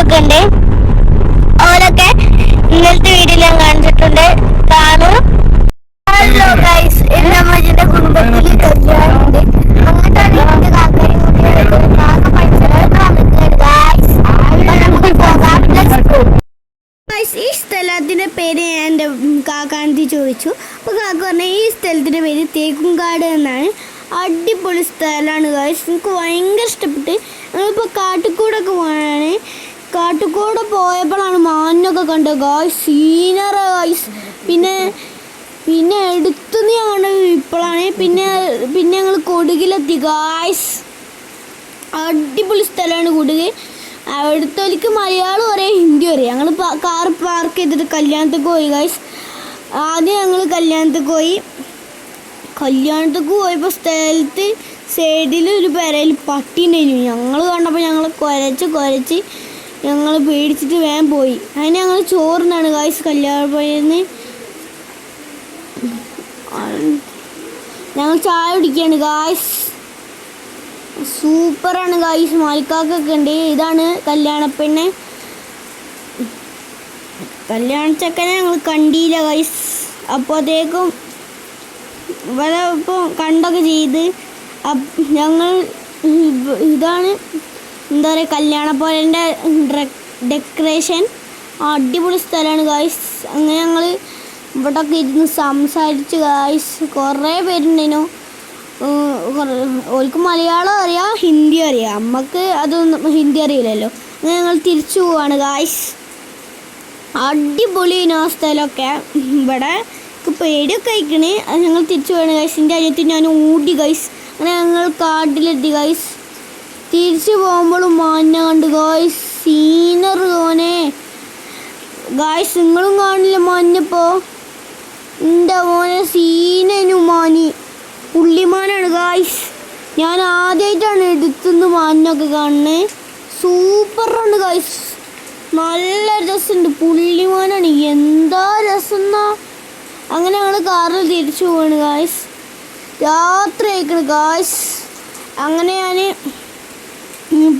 ഒക്കെ ഉണ്ട്. അവരൊക്കെ ഇന്നലത്തെ വീഡിയോ ഞാൻ കാണിച്ചിട്ടുണ്ട്. കാണൂ. ഹലോ ഗൈസ് എന്റെ അമ്മച്ചിന്റെ കുടുംബത്തിൽ കല്യാണമുണ്ട്. അങ്ങോട്ടാണ് എന്റെ കാക്കയും കൂടി കാക്ക പഠിച്ചത് ഗൈസ് നമുക്ക് പോകാം. ലെറ്റ്സ് ഗോ ഈ സ്ഥലത്തിന്റെ പേര് എന്റെ കാക്കാന്തി ചോദിച്ചു. അപ്പോൾ കാക്ക പറഞ്ഞ ഈ സ്ഥലത്തിന്റെ പേര് തേക്കുംകാട് എന്നാണ്. അടിപൊളി സ്ഥലമാണ് ഗൈസ് എനിക്ക് ഭയങ്കര ഇഷ്ടപ്പെട്ട്. ഞങ്ങളിപ്പോൾ കാട്ടിക്കൂടൊക്കെ പോകാനാണ് കാട്ടിക്കൂടെ പോയപ്പോഴാണ് മാനൊക്കെ കണ്ടത്. ഗായ്സ് സീനറ ഗായ്സ് പിന്നെ പിന്നെ എടുത്തുനിന്ന് ഞങ്ങൾ ഇപ്പോഴാണ്. പിന്നെ പിന്നെ ഞങ്ങൾ കൊടുകിലെത്തി. ഗായ്സ് അടിപൊളി സ്ഥലമാണ് കൊടുക്. അവിടുത്തെ മലയാളം അറിയാം ഹിന്ദി അറിയാം. ഞങ്ങൾ കാർ പാർക്ക് ചെയ്തിട്ട് കല്യാണത്തേക്ക് പോയി ഗായ്സ് ആദ്യം ഞങ്ങൾ കല്യാണത്തേക്ക് പോയി. കല്യാണത്തേക്ക് പോയപ്പോൾ സ്ഥലത്ത് സൈഡിൽ ഒരു പെരയിൽ പട്ടി ഉണ്ടായിരുന്നു. ഞങ്ങൾ കണ്ടപ്പോൾ ഞങ്ങൾ കുരച്ച് കുരച്ച് ഞങ്ങൾ പേടിച്ചിട്ട് വേഗം പോയി. അതിന് ഞങ്ങൾ ചോറിനാണ് ഗായ്സ് കല്യാണ പോയെന്ന്. ഞങ്ങൾ ചായ കുടിക്കുകയാണ് ഗായ്സ് സൂപ്പറാണ് ഗായ്സ് മാലിക്കാക്കൊക്കെ ഉണ്ട്. ഇതാണ് കല്യാണപ്പെണ്ണ്. കല്യാണ ചെക്കനെ ഞങ്ങൾ കണ്ടില്ല ഗൈസ് അപ്പോഴത്തേക്കും ഇവരെ ഇപ്പം കണ്ടൊക്കെ ചെയ്ത്. ഞങ്ങൾ ഇതാണ് എന്താ പറയുക കല്യാണപ്പോലന്റെ ഡെക്കറേഷൻ അടിപൊളി സ്ഥലമാണ് ഗായ്സ് അങ്ങനെ ഞങ്ങൾ ഇവിടെ ഒക്കെ ഇരുന്ന് സംസാരിച്ച് ഗായ്സ് കുറേ പേരുണ്ടേനു ഓർക്ക് മലയാളം അറിയാം ഹിന്ദി അറിയാം. നമുക്ക് അതൊന്നും ഹിന്ദി അറിയില്ലല്ലോ. അങ്ങനെ ഞങ്ങൾ തിരിച്ചു പോവാണ് ഗായ്സ് അടിപൊളി ആ സ്ഥലമൊക്കെ. ഇവിടെ പേടിയൊക്കെ അയക്കണേ ഞങ്ങൾ തിരിച്ചു പോവാണ് ഗൈസ് എന്റെ ഞാൻ ഓടി ഗൈസ് അങ്ങനെ ഞങ്ങൾ കാട്ടിലെത്തി ഗൈസ് തിരിച്ചു പോകുമ്പോഴും മാഞ്ഞ കണ്ട് ഗായ്സ് സീനർ തോനെ ഗായ്സ് നിങ്ങളും കാണില്ല മാഞ്ഞപ്പോ എന്റെ മോനെ സീനനു മാനി. പുള്ളിമാനാണ്. ഗായ്സ് ഞാൻ ആദ്യമായിട്ടാണ് എടുത്തുനിന്ന് മാനൊക്കെ കാണുന്നത് സൂപ്പറാണ് ഗായ്സ് നല്ല രസമുണ്ട്. പുള്ളിമാനാണ്. എന്താ രസം അങ്ങനെ ഞങ്ങൾ കാറിൽ തിരിച്ചു പോവാണ് ഗായ്സ് രാത്രി ആയിക്കണ് ഗായ്സ് അങ്ങനെ ഞാൻ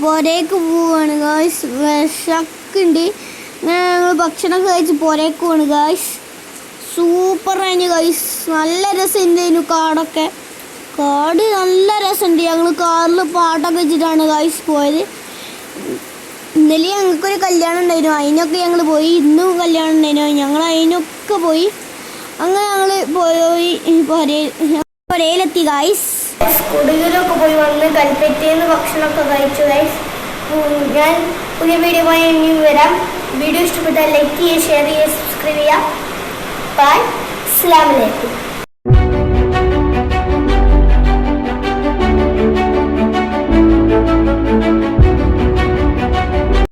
പുരേക്ക് പോവാണ് ഗായ്സ് വിശക്കുണ്ട് അങ്ങനെ ഞങ്ങൾ ഭക്ഷണം കഴിച്ച് പുരേക്ക് പോവാണ് ഗായ്സ് സൂപ്പറാണ് ഗൈസ് നല്ല രസമുണ്ടായിരുന്നു കാടൊക്കെ. കാട് നല്ല രസമുണ്ട് ഞങ്ങൾ കാറിൽ പാട്ടൊക്കെ വെച്ചിട്ടാണ് ഗൈസ് പോയത്. ഇന്നലെ ഞങ്ങൾക്കൊരു കല്യാണം ഉണ്ടായിരുന്നു. അതിനൊക്കെ ഞങ്ങൾ പോയി. ഇന്നും കല്യാണം ഉണ്ടായിരുന്നു. ഞങ്ങൾ അതിനൊക്കെ പോയി. അങ്ങനെ ഞങ്ങൾ പോയി. പുരയിലെത്തി ഗൈസ് കൊടുകിലൊക്കെ പോയി വന്ന് കൽപ്പറ്റയിൽ ഭക്ഷണമൊക്കെ കഴിച്ചു ഗൈസ് ഞാൻ പുതിയ വീഡിയോ ഇനി വരാം. വീഡിയോ ഇഷ്ടപ്പെട്ടാൽ ലൈക്ക് ചെയ്യുക ഷെയർ ചെയ്യുക സബ്സ്ക്രൈബ് ചെയ്യുക. ബൈ അസ്സലാമു അലൈക്കും